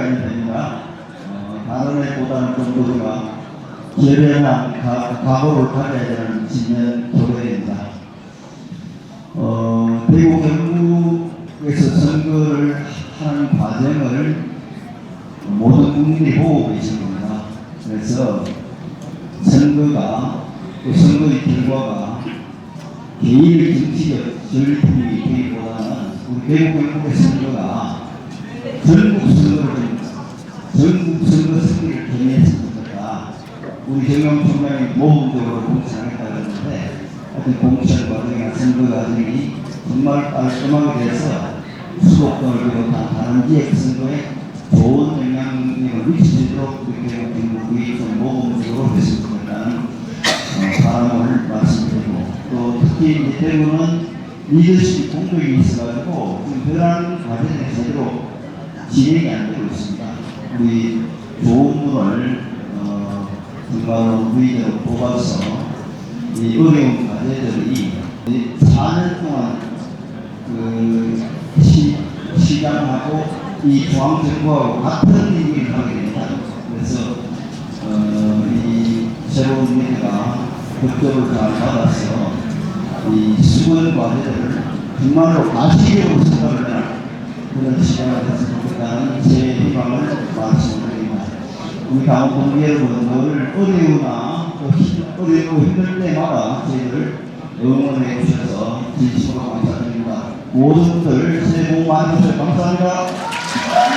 있는 됩니다. 어, 다른 애보다는 좀 우리가 가- 각오를 가져야 되는 진년 교회입니다. 어, 대구 경북에서 선거를 하는 과정을 모든 국민이 보고 계신 겁니다. 그래서 선거가 그 선거의 결과가 개인의 정치적 전리품이 되기보다는 우리 대구 경북의 선거가 전국 선거를 전국 선거 승리를 좋겠다. 우리 정영 총장이 모험적으로 공천하겠다 그러는데 하여튼 공천 과정이나 선거 과정이 정말 깔끔하게 돼서 수도권을 비롯한 다른 지역 선거에 좋은 영향력을 미치도록 우리 대구 경북이 좀 모험적으로 했으면 좋겠다는 어, 바람을 말씀드리고 또 특히 이제 대구는 리더십 공백이 있어가지고 과정이 제대로 진행이 안 되고 있습니다. 우리 좋은 분을 어, 정말로 위대로 뽑아서 이 어려운 과제들이 이 4년 동안 그 시, 시장하고 이 중앙정부하고 같은 일을 하게 됩니다. 그래서 어, 이 새로운 미래가 격조를 잘 받아서 이 수건 과제들을 정말로 가시적으로 생각을 그런 시간을 좋 겠다는 제 희망을 말씀드립니다. 우리 강원 동기 여러분 늘 어려우나 또 힘- 어려우고 힘들 때마다 저희를 응원해 주셔서 진심으로 감사드립니다. 모든 분들 새해 복 많이 받으세요. 감사합니다.